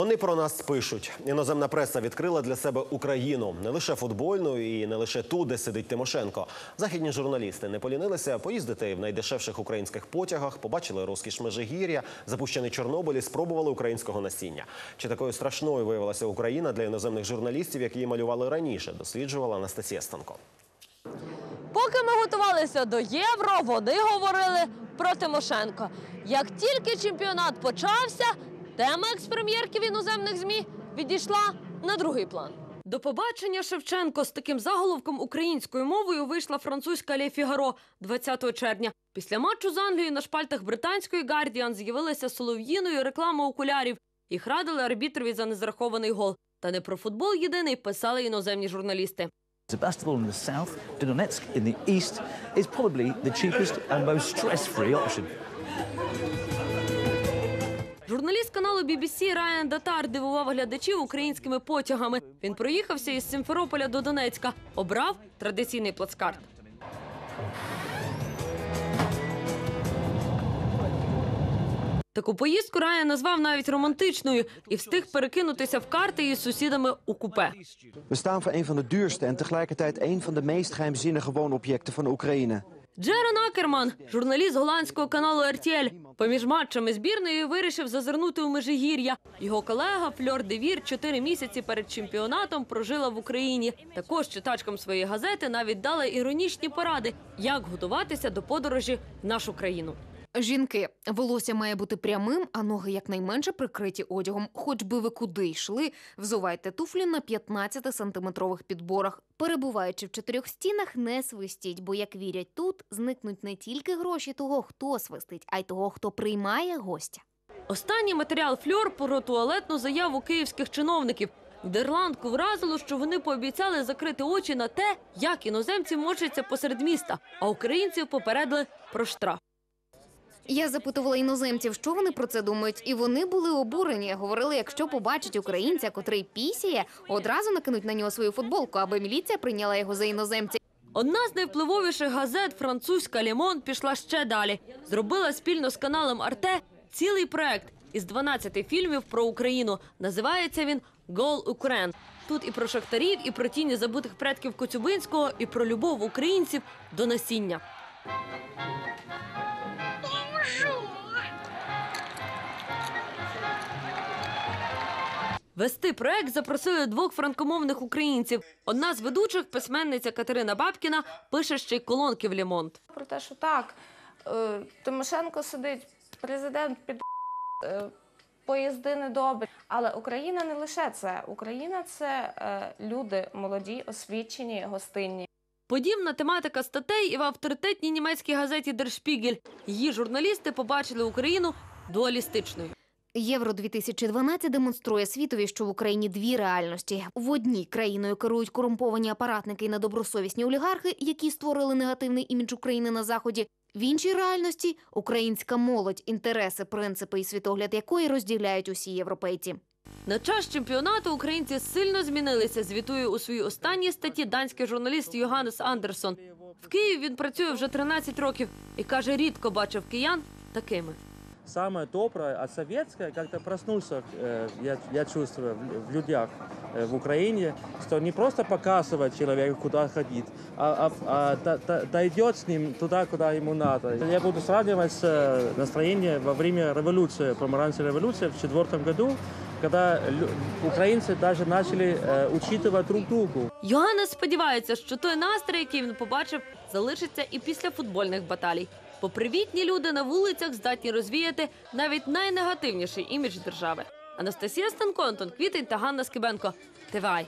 Вони про нас пишуть. Іноземна преса відкрила для себе Україну не лише футбольну і не лише ту, де сидить Тимошенко. Західні журналісти не полінилися поїздити в найдешевших українських потягах, побачили розкіш Межигір'я, запущений Чорнобиль і спробували українського насіння. Чи такою страшною виявилася Україна для іноземних журналістів, які її малювали раніше, досліджувала Анастасія Станко. Поки ми готувалися до євро, вони говорили про Тимошенко. Як тільки чемпіонат почався, тема експрем'єрки в іноземних змі відійшла на другий план. До побачення Шевченко з таким заголовком українською мовою вийшла французька Ле Фігаро 20 червня. Після матчу з Англією на шпальтах британської Guardian з'явилася солов'їною реклама окулярів. Їх радили арбітрові за незрахований гол. Та не про футбол єдиний писали іноземні журналісти. Sebastopol in the south, Donetsk in the east is probably the cheapest and most stress-free option. Журналіст каналу BBC Райан Датар дивував глядачів українськими потягами. Він проїхався із Симферополя до Донецька. Обрав традиційний плацкарт. Таку поїздку Райан назвав навіть романтичною і встиг перекинутися в карти із сусідами у купе. We staan voor een van de duurste en tegelijkertijd een van de meest geheimzinnige. Джерон Акерман, журналіст голландського каналу RTL, поміж матчами збірної вирішив зазирнути у Межигір'я. Його колега Фльор Девір чотири місяці перед чемпіонатом прожила в Україні. Також читачкам своєї газети навіть дала іронічні поради, як готуватися до подорожі в нашу країну. Жінки, волосся має бути прямим, а ноги якнайменше прикриті одягом. Хоч би ви куди йшли, взувайте туфлі на 15-сантиметрових підборах. Перебуваючи в чотирьох стінах, не свистіть, бо, як вірять тут, зникнуть не тільки гроші того, хто свистить, а й того, хто приймає гостя. Останній матеріал Фльор про туалетну заяву київських чиновників. Нідерландку вразило, що вони пообіцяли закрити очі на те, як іноземці мочаться посеред міста, а українців попередили про штраф. Я запитувала іноземців, що вони про це думають, і вони були обурені. Говорили, якщо побачать українця, котрий пісяє, одразу накинуть на нього свою футболку, аби міліція прийняла його за іноземця. Одна з найвпливовіших газет, французька Лімон, пішла ще далі. Зробила спільно з каналом Арте цілий проект із 12 фільмів про Україну. Називається він Гол Украин. Тут і про шахтарів, і про тіні забутих предків Коцюбинського, і про любов українців до насіння. Вести проект запросили двох франкомовних українців. Одна з ведучих, письменниця Катерина Бабкіна, пише ще й колонки в Лімонт. про те, що так, е, Тимошенко сидить, президент під е, поїзди недобрі. Але Україна не лише це. Україна це е, люди молоді, освічені, гостинні. Подібна тематика статей і в авторитетній німецькій газеті Spiegel. Її журналісти побачили Україну дуалістичною. Євро 2012 демонструє світові, що в Україні дві реальності. В одній країною керують корумповані апаратники і недобросовісні олігархи, які створили негативний імідж України на заході. В іншій реальності українська молодь, інтереси, принципи і світогляд якої розділяють усі європейці. На час чемпіонату українці сильно змінилися. Звітує у своїй останній статті данський журналіст Йоганнес Андерсон. В Києві він працює вже 13 років і каже, рідко бачив киян такими самое доброе, а советское как-то проснулся, э, я, я чувствую, в, в людях э, в Украине, что не просто показывать человеку, куда ходить, а, а, а да- да- дойдет с ним туда, куда ему надо. Я буду сравнивать с э, настроением во время революции, помаранчевой революции в четвертом году, когда лю- украинцы даже начали э, учитывать друг другу. Йоганнес сподівається, що той настрій, який він побачив, залишиться і після футбольних баталій. Бо привітні люди на вулицях здатні розвіяти навіть найнегативніший імідж держави. Анастасія Станко, Антон Квітень та Ганна Скибенко. ТВАЙ.